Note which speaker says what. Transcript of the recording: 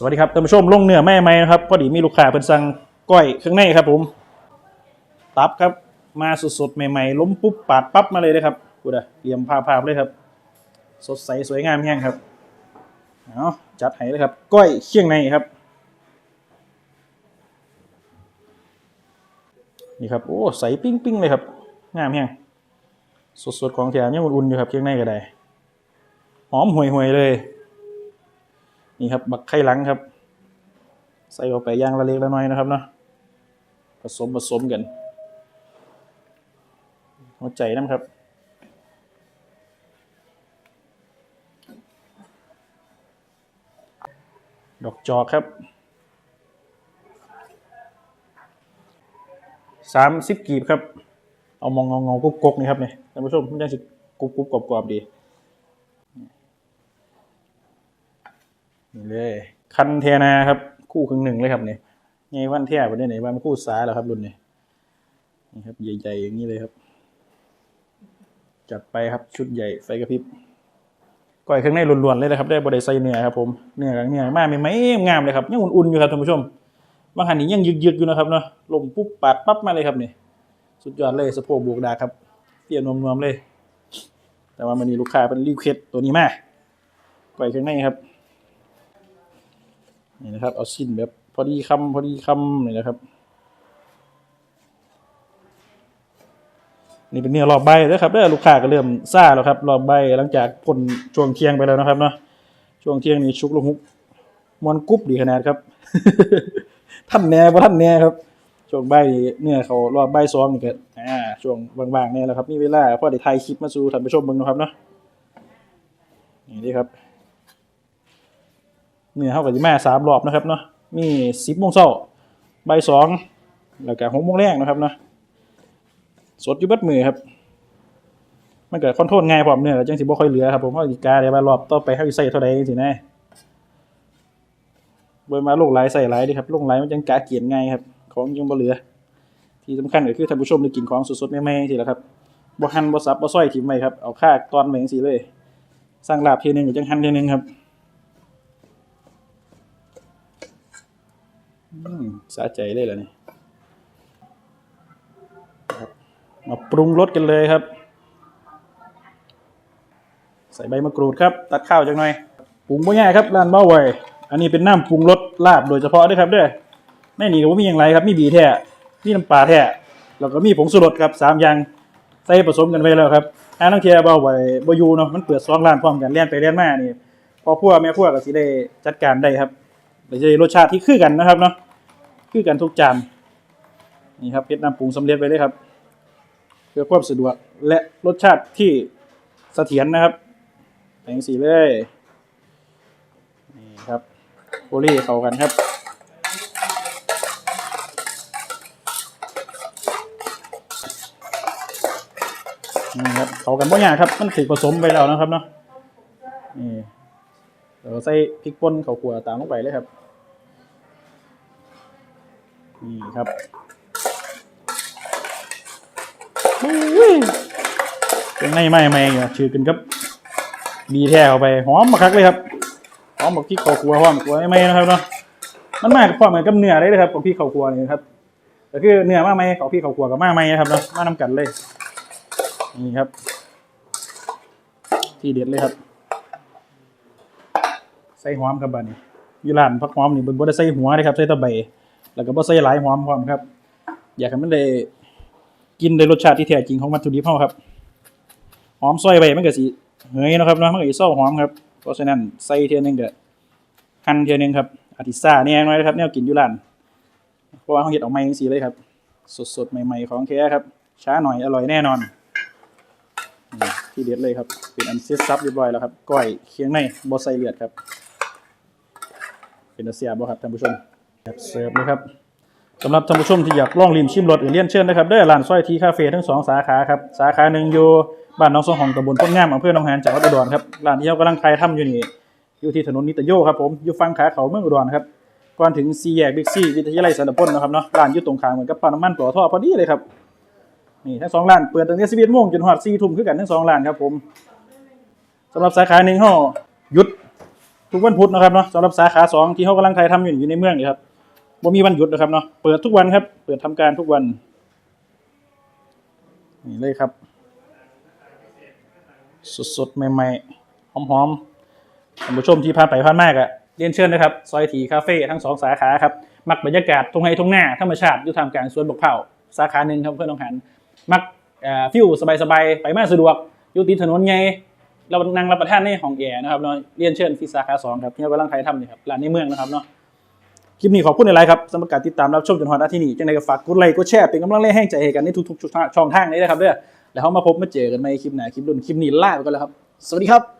Speaker 1: สวัสดีครับท่านผู้ชมลงเนื้อแม่ไหมนะครับพอดีมีลูกค้าเพิ่นสั่งก้อยเครื่องในครับผม ตับครับมาสดๆใหม่ๆล้มปุ๊บปาดปั๊บมาเลยนะครับกูดะเตรียมภาพๆเลยครับ สดใสสวยงามแห้งครับเอาจัดให้เลยครับ ก้อยเคี่ยงในครับ นี่ครับโอ้ใสปิ้งปิ้งๆเลยครับงามแห้งสดๆของแถมยังอุ่นๆอยู่ครับเคี่ยงในก็ได้หอมห่วยๆเลย นี่ครับ บักไข่หลังครับ ใส่ออกไปย่างละเล็กละน้อยนะครับเนาะผสมผสมกัน หัวใจน้ำครับดอกจอกครับสามสิบกีบครับ เอามองงองๆกุ๊กกุ๊กๆนี่ครับเนี่ยท่านผู้ชมมันจะสิกรุบกรุบกรอบกรอบๆดี นี่เลยคันเทนาครับ คู่ครึ่งหนึ่งเลยครับเนี่ยไงวันเทียบวันนี้ไหนวันคู่ซ้ายแล้วครับรุ่นนี้นี่ครับใหญ่ๆอย่างนี้เลยครับ จัดไปครับชุดใหญ่ไฟกระพริบก้อยเครื่องในล้วนๆเลยนะครับ ได้บริใส่เนื้อครับผมเนื้อกับเนื้อมากไม่ไม่งามเลยครับยังอุ่นๆอยู่ครับท่านผู้ชมบางหันนี้ยังยึกๆอยู่นะครับเนาะลมปุ๊บปัดปั๊บมาเลยครับนี่สุดยอดเลยสะโพกบวกดาครับเปรี้ยนวมๆเลย แต่ว่ามันนี้ลูกค้าเป็นรีเควสตัวนี้มาก้อยเครื่องในครับ นี่นะครับ เอาชิ้นแบบพอดีคำพอดีคำนี่นะครับ นี่เป็นเนื้อรอบใบแล้วครับเด้อลูกค้าก็เริ่มซ่าแล้วครับรอบใบหลังจากพ้นช่วงเที่ยงไปแล้วนะครับเนาะช่วงเที่ยงนี้ชุกลงฮุกมวนกุ๊บดีขนาดครับ ท่านแน่บ่ท่านแน่ครับช่วงใบนี่เนื้อเขารอบใบซ้อมนี่ก็อ่าช่วงบางๆเนี่ยแหละครับมีเวลาพอได้ถ่ายคลิปมาสู่ท่านผู้ชมเบิ่งนะครับเนาะนี่ดีครับ เนี่ยเขากับจิมาสามรอบนะครับเนาะมีสิบโมงเช้าบ่ายสองแล้วก็หกโมงแรงนะครับเนาะสดอยู่บัดมือครับ มันเกิดคอนโทรลง่ายพร้อมเนี่ยจังสิบ่ค่อยเหลือครับผมเพราะอีกาเดียวมารอบต่อไปเฮาสิใส่เท่าใดจังซี่นะเบิ่มาลงหลายใส่หลายดิครับลงหลายมันจังกาเกียนง่ายครับของยังบ่เหลือ ที่สำคัญก็คือท่านผู้ชมได้กินของสดๆใหม่ๆจังซี่แหละครับบ่หั่นบ่สับบ่ซอยทิ้งไว้ครับเอาค่าตอนไว้จังซี่เลยสร้างลาบเทียหนึงก็จังหั่นเทียหนึงครับ สะใจเลยเหรอนี่ครับมาปรุงรสกันเลยครับ ใส่ใบมะกรูดครับ ตัดข้าวจังหน่อยปรุงบ่ง่ายครับร้านเบ้าไวอันนี้เป็นน้ำปรุงรสลาบโดยเฉพาะด้วยครับเด้อในนี่ก็บ่มีอย่างไรครับ มีบีแท้มีน้ำปลาแท้แล้วก็มีผงชูรสครับสามอย่างใส่ผสมกันไว้แล้วครับถ้านังเทียเบ้าไวบ่อยูเนาะมันเปิดสองร้านพร้อมกันเลียนไปเลียนมานี่พอพัวแม่พัวก็สิได้จัดการได้ครับ เดี๋ยวจะได้รสชาติที่คือกันนะครับเนาะคือกันทุกจานนี่ครับเพชรน้ำปรุงสำเร็จไปเลยครับเพื่อความสะดวกและรสชาติที่เสถียรนนะครับแผงสีเลยนี่ครับโอลี่เข้ากันครับนี่ครับเข้ากันบ่ยากครับมันถูกผสมไปแล้วนะครับเนาะนี่ เดี๋ยวใส่พริกป่นข้าวคั่วตามลงไปเลยครับ นี่ครับอุ้ยเป็นไม่ไม่ไม่เนี่ยชื่อกันครับบีแท้เข้าไปหอมมาคักเลยครับหอมบอกพี่ข้าวครัวหอมกลัวไม่ไหมนะครับเนาะมันมากความเหมือนกับเนื้อเลยนะครับของพี่ข้าวครัวนี่ครับก็คือเนื้อมากไหมของพี่ข้าวครัวกับมากไหมนะครับเนาะมาน้ำกันเลยนี่ครับ ที่เด็ดเลยครับ ใส่หอมครับบัดนี้ยูร้านพักหอมนี่บนบนได้ใส่หัวเลยครับใส่ตะไบแล้วก็บ่ใส่หลายหอมพร้อมครับ อยากให้มันได้กินได้รสชาติที่แท้จริงของวัตถุดิบเฮาครับ หอมซอยไว้มันก็สิเฮยนะครับเนาะมันก็สิเศร้าหอมครับ เพราะฉะนั้นใส่เทียหนึงก็หั่นเทียหนึงครับอาทิซ่าแน่หน่อยนะครับแนวกินอยู่ร้านเพราะว่าเฮาเฮ็ดออกมาจังซี่เลยครับ สดๆใหม่ๆของแท้ครับ ช้าหน่อยอร่อยแน่นอนที่เด็ดเลยครับ เป็นอันเสร็จสับเรียบร้อยแล้วครับก้อยเคียงในบ่ใส่เลือดครับ เป็นตาเสียบ่ครับท่านผู้ชมแบบเสิร์ฟนะครับสำหรับท่านผู้ชมที่อยากลองลิ้มชิมรสหรือเลียนเชิญนะครับได้ร้านสร้อยทีคาเฟ่ทั้งสองสาขาครับสาขาหนึ่งอยู่บ้านน้องสองของตำบลต้นงามอำเภอหนองหานจังหวัดอุดรครับร้านที่เรากำลังขายทำอยู่นี่อยู่ที่ถนนนิตโยครับผมอยู่ฝั่งขาเขาเมืองอุดรครับก่อนถึงซีแยกบิ๊กซีวิทยาลัยสารพลนะครับเนาะร้านอยู่ตรงข้ามเหมือนกับปั๊มน้ำมันปลอท่อพอดีเลยครับนี่ทั้งสองร้านเปิดตั้งแต่11โมงจนฮอด4ทุ่มคือกันทั้งสองร้านครับผมสำหรับสาขาหนึ่งห้อหยุด ทุกวันพุธนะครับเนาะสำหรับสาขาสองที่เขากำลังถ่ายทำอยู่อยู่ในเมืองนี่ครับบ่ามีวันหยุดนะครับเนาะเปิดทุกวันครับ เปิดทำการทุกวันนี่เลยครับ สดๆใหม่ๆหอมๆท่านผู้ชมที่ผ่าไปผ่านมากอะเรียนเชิญนะครับ ซอยถีคาเฟ่ทั้งสองสาขาครับ มักบรรยากาศตรงไฮตรงหน้าธรรมชาติอยู่ทางกลางสวนบกเผาสาขาหนึ่งครับเพื่อนน้องหัน มักฟิวสบายๆ ไปมาสะดวกอยู่ติดถนนไง เรานั่งรับประทานในห้องแอร์นะครับเนาะเรียนเชิญที่สาขาสองครับที่เรากำลังถ่ายทำนี่ครับร้านในเมืองนะครับเนาะคลิปนี้ขอบคุณในไลฟ์ครับสำหรับการติดตามรับชมจนฮอดนที่นี่จังไดก็ฝากกดไลค์กดแชร์เป็นกำลังแรงแห้ใจให้กันในทุกๆช่องทางนี้นะครับเด้อแล้วเขามาพบมาเจอกันในคลิปหน้าคลิปรุ่นคลิปนี้ลาไปก่อนแล้วครับ สวัสดีครับ